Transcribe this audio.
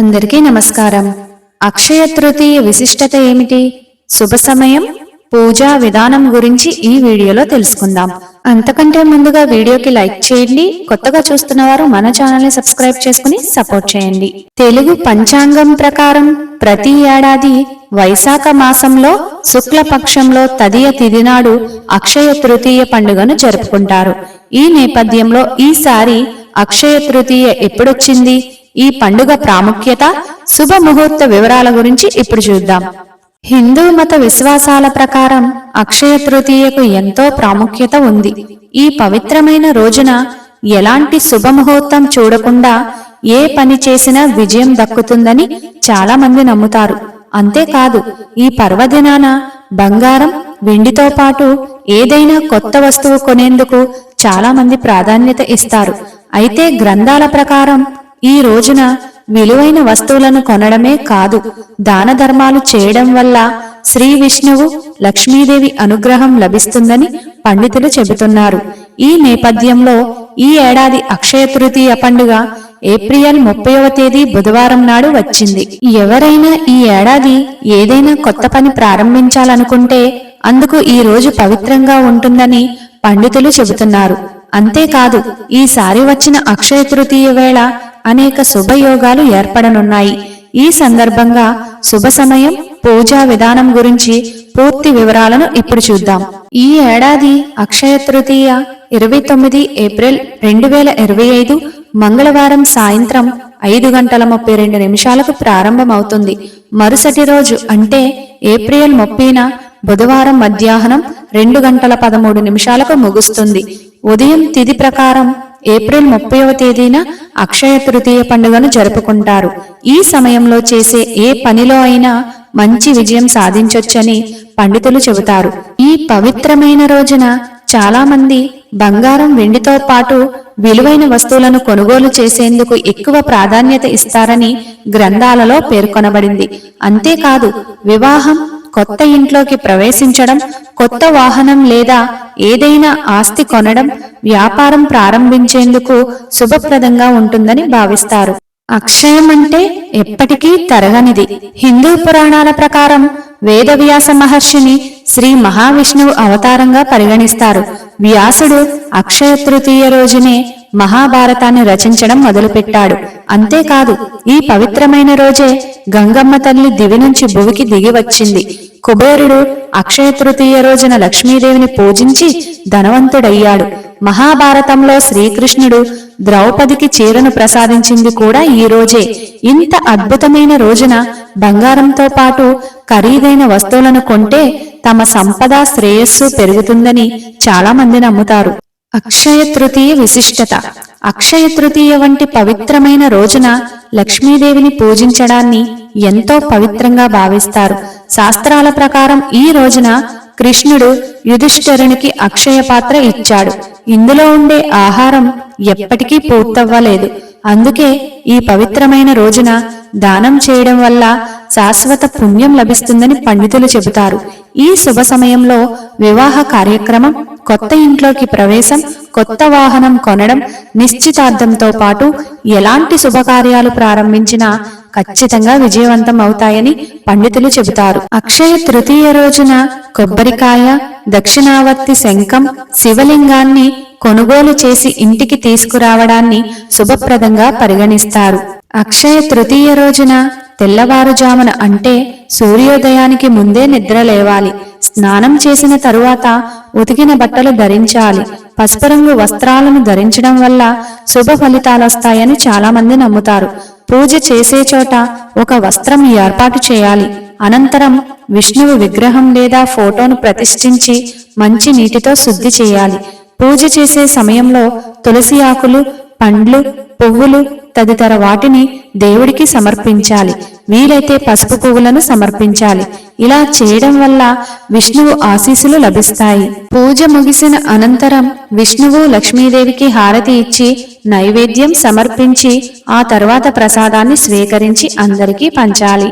అందరికీ నమస్కారం. అక్షయ తృతీయ విశిష్టత ఏమిటి? శుభ సమయం పూజా విధానం గురించి ఈ వీడియోలో తెలుసుకుందాం. అంతకంటే ముందుగా వీడియోకి లైక్ చేయండి. కొత్తగా చూస్తున్న వారు మన ఛానల్ని సబ్స్క్రైబ్ చేసుకుని సపోర్ట్ చేయండి. తెలుగు పంచాంగం ప్రకారం ప్రతి ఏడాది వైశాఖ మాసంలో శుక్లపక్షంలో తదియ తిథి నాడు అక్షయ తృతీయ పండుగను జరుపుకుంటారు. ఈ నేపథ్యంలో ఈసారి అక్షయ తృతీయ ఎప్పుడొచ్చింది? ఈ పండుగ ప్రాముఖ్యత శుభ ముహూర్త వివరాల గురించి ఇప్పుడు చూద్దాం. హిందూ మత విశ్వాసాల ప్రకారం అక్షయ తృతీయకు ఎంతో ప్రాముఖ్యత ఉంది. ఈ పవిత్రమైన రోజున ఎలాంటి శుభముహూర్తం చూడకుండా ఏ పని చేసినా విజయం దక్కుతుందని చాలా మంది నమ్ముతారు. అంతేకాదు ఈ పర్వదినాన బంగారం వెండితో పాటు ఏదైనా కొత్త వస్తువు కొనేందుకు చాలా మంది ప్రాధాన్యత ఇస్తారు. అయితే గ్రంథాల ప్రకారం ఈ రోజున విలువైన వస్తువులను కొనడమే కాదు దాన ధర్మాలు చేయడం వల్ల శ్రీ విష్ణువు లక్ష్మీదేవి అనుగ్రహం లభిస్తుందని పండితులు చెబుతున్నారు. ఈ నేపథ్యంలో ఈ ఏడాది అక్షయ తృతీయ పండుగ ఏప్రిల్ ముప్పైవ తేదీ బుధవారం నాడు వచ్చింది. ఎవరైనా ఈ ఏడాది ఏదైనా కొత్త పని ప్రారంభించాలనుకుంటే అందుకు ఈ రోజు పవిత్రంగా ఉంటుందని పండితులు చెబుతున్నారు. అంతేకాదు ఈసారి వచ్చిన అక్షయ తృతీయ వేళ అనేక శుభయోగాలు ఏర్పడనున్నాయి. ఈ సందర్భంగా శుభ సమయం పూజా విధానం గురించి పూర్తి వివరాలను ఇప్పుడు చూద్దాం. ఈ ఏడాది అక్షయ తృతీయ ఇరవై తొమ్మిది ఏప్రిల్ రెండు వేల ఇరవై ఐదు మంగళవారం సాయంత్రం ఐదు గంటల ముప్పై రెండు నిమిషాలకు ప్రారంభమవుతుంది. మరుసటి రోజు అంటే ఏప్రిల్ ముప్పైన బుధవారం మధ్యాహ్నం రెండు గంటల పదమూడు నిమిషాలకు ముగుస్తుంది. ఉదయం తిథి ప్రకారం ఏప్రిల్ ముప్పైవ తేదీన అక్షయ తృతీయ పండుగను జరుపుకుంటారు. ఈ సమయంలో చేసే ఏ పనిలో అయినా మంచి విజయం సాధించొచ్చని పండితులు చెబుతారు. ఈ పవిత్రమైన రోజున చాలా మంది బంగారం వెండితో పాటు విలువైన వస్తువులను కొనుగోలు చేసేందుకు ఎక్కువ ప్రాధాన్యత ఇస్తారని గ్రంథాలలో పేర్కొనబడింది. అంతేకాదు వివాహం కొత్త ఇంట్లోకి ప్రవేశించడం కొత్త వాహనం లేదా ఏదైనా ఆస్తి కొనడం వ్యాపారం ప్రారంభించేందుకు శుభప్రదంగా ఉంటుందని భావిస్తారు. అక్షయం అంటే ఎప్పటికీ తరగనిది. హిందూ పురాణాల ప్రకారం వేదవ్యాస మహర్షిని శ్రీ మహావిష్ణువు అవతారంగా పరిగణిస్తారు. వ్యాసుడు అక్షయ తృతీయ రోజునే మహాభారతాన్ని రచించడం మొదలుపెట్టాడు. అంతేకాదు ఈ పవిత్రమైన రోజే గంగమ్మ తల్లి దివి నుంచి భువికి దిగి వచ్చింది. కుబేరుడు అక్షయ తృతీయ రోజున లక్ష్మీదేవిని పూజించి ధనవంతుడయ్యాడు. మహాభారతంలో శ్రీకృష్ణుడు ద్రౌపదికి చీరను ప్రసాదించింది కూడా ఈ రోజే. ఇంత అద్భుతమైన రోజున బంగారంతో పాటు ఖరీదైన వస్తువులను కొంటే తమ సంపద శ్రేయస్సు పెరుగుతుందని చాలా మంది నమ్ముతారు. అక్షయ తృతీయ విశిష్టత. అక్షయ తృతీయ వంటి పవిత్రమైన రోజున లక్ష్మీదేవిని పూజించడాన్ని ఎంతో పవిత్రంగా భావిస్తారు. శాస్త్రాల ప్రకారం ఈ రోజున కృష్ణుడు యుధిష్ఠరునికి అక్షయ పాత్ర ఇచ్చాడు. ఇందులో ఉండే ఆహారం ఎప్పటికీ పూర్తవ్వలేదు. అందుకే ఈ పవిత్రమైన రోజున దానం చేయడం వల్ల శాశ్వత పుణ్యం లభిస్తుందని పండితులు చెబుతారు. ఈ శుభ సమయంలో వివాహ కార్యక్రమం కొత్త ఇంట్లోకి ప్రవేశం కొత్త వాహనం కొనడం నిశ్చితార్థంతో పాటు ఎలాంటి శుభకార్యాలు ప్రారంభించినా ఖచ్చితంగా విజయవంతం అవుతాయని పండితులు చెబుతారు. అక్షయ తృతీయ రోజున కొబ్బరికాయ దక్షిణావర్తి శంఖం శివలింగాన్ని కొనుగోలు చేసి ఇంటికి తీసుకురావడాన్ని శుభప్రదంగా పరిగణిస్తారు. అక్షయ తృతీయ రోజున తెల్లవారుజామున అంటే సూర్యోదయానికి ముందే నిద్ర లేవాలి. స్నానం చేసిన తరువాత ఉతికిన బట్టలు ధరించాలి. పసుపు రంగు వస్త్రాలను ధరించడం వల్ల శుభ ఫలితాలొస్తాయని చాలా మంది నమ్ముతారు. పూజ చేసే చోట ఒక వస్త్రం ఏర్పాటు చేయాలి. అనంతరం విష్ణువు విగ్రహం లేదా ఫోటోను ప్రతిష్ఠించి మంచి నీటితో శుద్ధి చేయాలి. పూజ చేసే సమయంలో తులసి ఆకులు పండ్లు పువ్వులు తదితర వాటిని దేవుడికి సమర్పించాలి. వీలైతే పసుపు పువ్వులను సమర్పించాలి. ఇలా చేయడం వల్ల విష్ణువు ఆశీస్సులు లభిస్తాయి. పూజ ముగిసిన అనంతరం విష్ణువు లక్ష్మీదేవికి హారతి ఇచ్చి నైవేద్యం సమర్పించి ఆ తర్వాత ప్రసాదాన్ని స్వీకరించి అందరికీ పంచాలి.